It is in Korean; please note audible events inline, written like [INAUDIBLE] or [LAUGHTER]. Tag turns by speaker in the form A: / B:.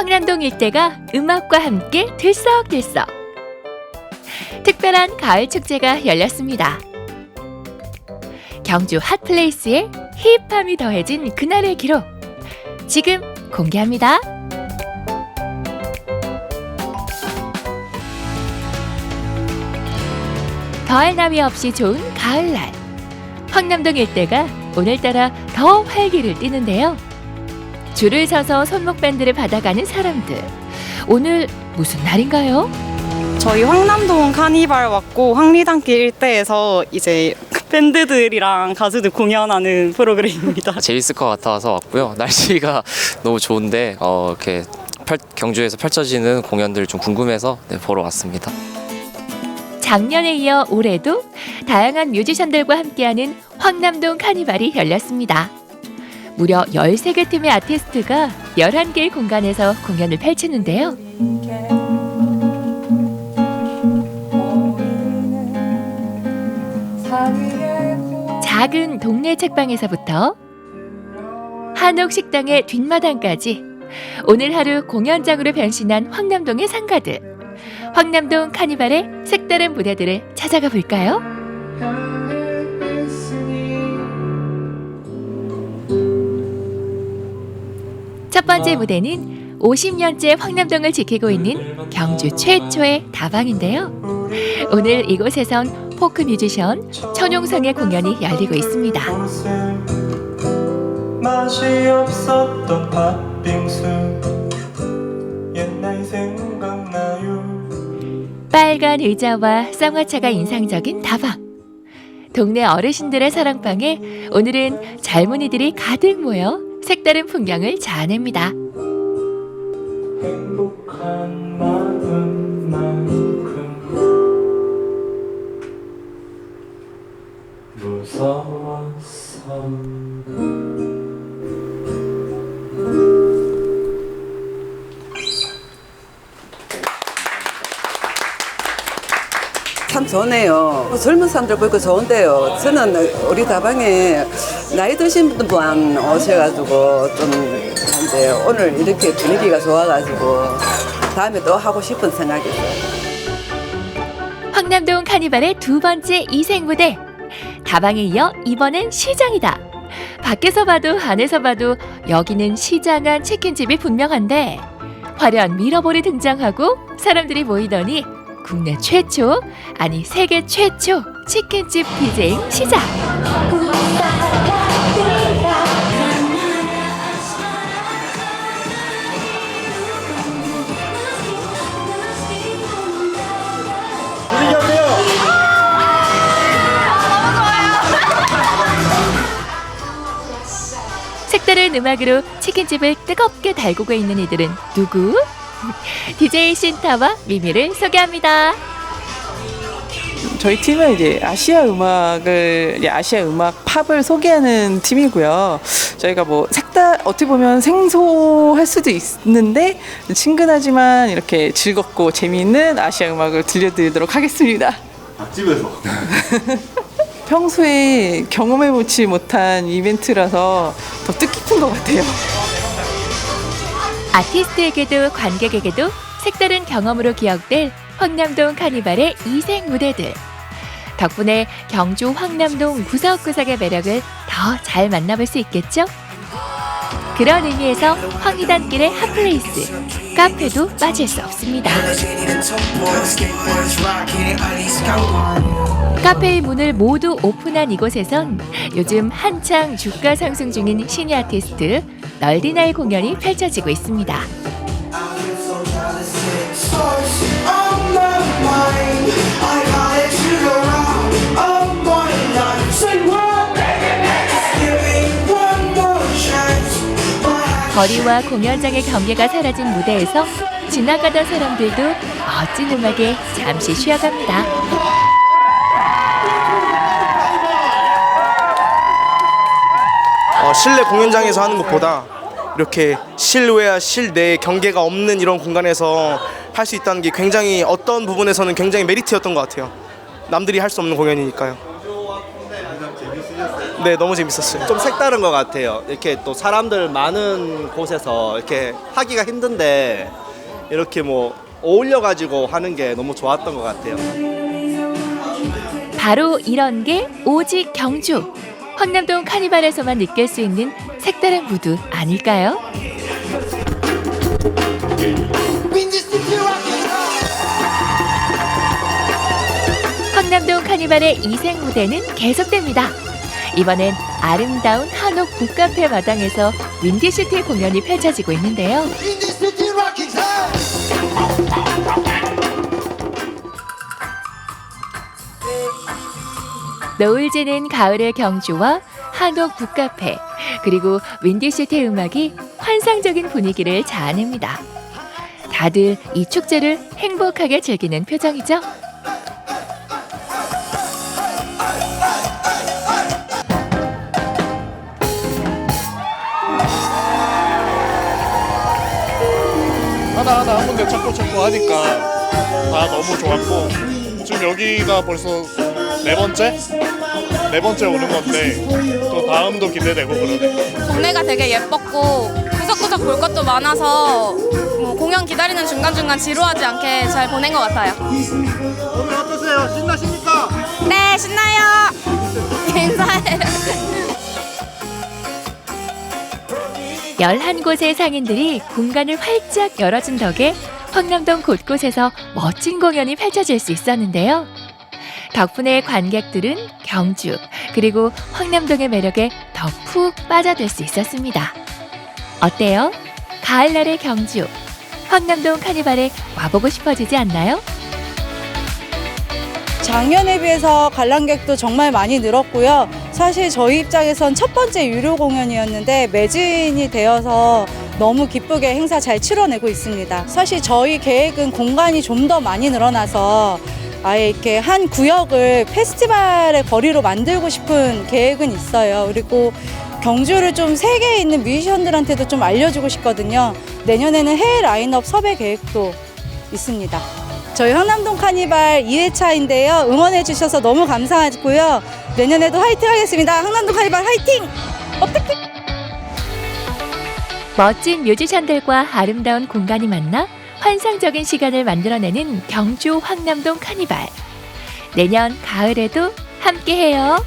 A: 황남동 일대가 음악과 함께 들썩들썩. 특별한 가을 축제가 열렸습니다. 경주 핫플레이스에 힙함이 더해진 그날의 기록. 지금 공개합니다. 더할 나위 없이 좋은 가을날. 황남동 일대가 오늘따라 더 활기를 띠는데요. 줄을 서서 손목 밴드를 받아가는 사람들. 오늘 무슨 날인가요?
B: 저희 황남동 카니발 왔고 황리단길 일대에서 이제 밴드들이랑 가수들 공연하는 프로그램입니다. [LAUGHS]
C: 재밌을 것 같아서 왔고요. 날씨가 [LAUGHS] 너무 좋은데 어, 이렇게 펼- 경주에서 펼쳐지는 공연들 좀 궁금해서 네, 보러 왔습니다.
A: 작년에 이어 올해도 다양한 뮤지션들과 함께하는 황남동 카니발이 열렸습니다. 무려 13개 팀의 아티스트가 11개의 공간에서 공연을 펼치는데요. 작은 동네 책방에서부터 한옥 식당의 뒷마당까지 오늘 하루 공연장으로 변신한 황남동의 상가들. 황남동 카니발의 색다른 무대들을 찾아가 볼까요? 첫 번째 무대는 50년째 황남동을 지키고 있는 경주 최초의 다방인데요. 오늘 이곳에선 포크 뮤지션 천용성의 공연이 열리고 있습니다.
D: 맛이 없었던 팥빙수 옛날 생각나요
A: 빨간 의자와 쌍화차가 인상적인 다방. 동네 어르신들의 사랑방에 오늘은 젊은이들이 가득 모여 색다른 풍경을 자아냅니다.
D: 행복한 마음만큼 무서웠어
E: 참 좋네요. 젊은 사람들 보니까 좋은데요. 저는 우리 다방에 나이 드신 분만 오셔가지고 좀 한데 오늘 이렇게 분위기가 좋아가지고 다음에 또 하고 싶은 생각이 있어요.
A: 황남동 카니발의 두 번째 이생 무대. 다방에 이어 이번엔 시장이다. 밖에서 봐도 안에서 봐도 여기는 시장한 치킨집이 분명한데 화려한 미러볼이 등장하고 사람들이 모이더니 국내 최초 아니 세계 최초 치킨집 디제잉 시작. [LAUGHS] 색다른 음악으로 치킨집을 뜨겁게 달구고 있는 이들은 누구? [LAUGHS] DJ 신타와 미미를 소개합니다.
F: 저희 팀은 이제 아시아 음악을 이제 아시아 음악 팝을 소개하는 팀이고요. 저희가 뭐 색다 어떻게 보면 생소할 수도 있는데 친근하지만 이렇게 즐겁고 재미있는 아시아 음악을 들려드리도록 하겠습니다.
G: 집에서 [LAUGHS]
F: 평소에 경험해보지 못한 이벤트라서 더 뜻깊은 것 같아요.
A: 아티스트에게도 관객에게도 색다른 경험으로 기억될 황남동 카니발의 이색 무대들. 덕분에 경주 황남동 구석구석의 매력을 더 잘 만나볼 수 있겠죠? 그런 의미에서 황희단길의 핫플레이스, 카페도 빠질 수 없습니다. 카페의 문을 모두 오픈한 이곳에선 요즘 한창 주가 상승 중인 신예 아티스트 널디날 공연이 펼쳐지고 있습니다. 거리와 공연장의 경계가 사라진 무대에서 지나가던 사람들도 멋진 음악에 잠시 쉬어갑니다.
H: 어, 실내 공연장에서 하는 것보다 이렇게 실외와 실내 경계가 없는 이런 공간에서 할 수 있다는 게 굉장히 어떤 부분에서는 굉장히 메리트였던 것 같아요. 남들이 할 수 없는 공연이니까요. 네, 너무 재밌었어요.
G: 좀 색다른 것 같아요. 이렇게 또 사람들 많은 곳에서 이렇게 하기가 힘든데 이렇게 뭐 어울려 가지고 하는 게 너무 좋았던 것 같아요.
A: 바로 이런 게 오직 경주. 황남동 카니발에서만 느낄 수 있는 색다른 무드 아닐까요? 황남동 카니발의 이색 무대는 계속됩니다. 이번엔 아름다운 한옥 북카페 마당에서 윈디시티 공연이 펼쳐지고 있는데요. 노을 지는 가을의 경주와 한옥 북카페 그리고 윈디시티 음악이 환상적인 분위기를 자아냅니다. 다들 이 축제를 행복하게 즐기는 표정이죠.
I: 하나하나 한 군데 찾고 찾고 하니까 다 너무 좋았고 지금 여기가 벌써 네 번째? 네 번째 오는 건데 또 다음도 기대되고 그러네
J: 동네가 되게 예뻤고 구석구석 볼 것도 많아서 뭐 공연 기다리는 중간중간 지루하지 않게 잘 보낸 것 같아요.
G: 오늘 어떠세요? 신나십니까?
J: 네, 신
A: 11곳의 상인들이 공간을 활짝 열어준 덕에 황남동 곳곳에서 멋진 공연이 펼쳐질 수 있었는데요. 덕분에 관객들은 경주 그리고 황남동의 매력에 더 푹 빠져들 수 있었습니다. 어때요? 가을날의 경주 황남동 카니발에 와보고 싶어지지 않나요?
K: 작년에 비해서 관람객도 정말 많이 늘었고요. 사실 저희 입장에선 첫 번째 유료 공연이었는데 매진이 되어서 너무 기쁘게 행사 잘 치러내고 있습니다. 사실 저희 계획은 공간이 좀 더 많이 늘어나서 아예 이렇게 한 구역을 페스티벌의 거리로 만들고 싶은 계획은 있어요. 그리고 경주를 좀 세계에 있는 뮤지션들한테도 좀 알려주고 싶거든요. 내년에는 해외 라인업 섭외 계획도 있습니다. 저희 황남동 카니발 2회차인데요. 응원해 주셔서 너무 감사하고요. 내년에도 화이팅 하겠습니다. 황남동 카니발 화이팅!
A: 멋진 뮤지션들과 아름다운 공간이 만나 환상적인 시간을 만들어내는 경주 황남동 카니발. 내년 가을에도 함께해요.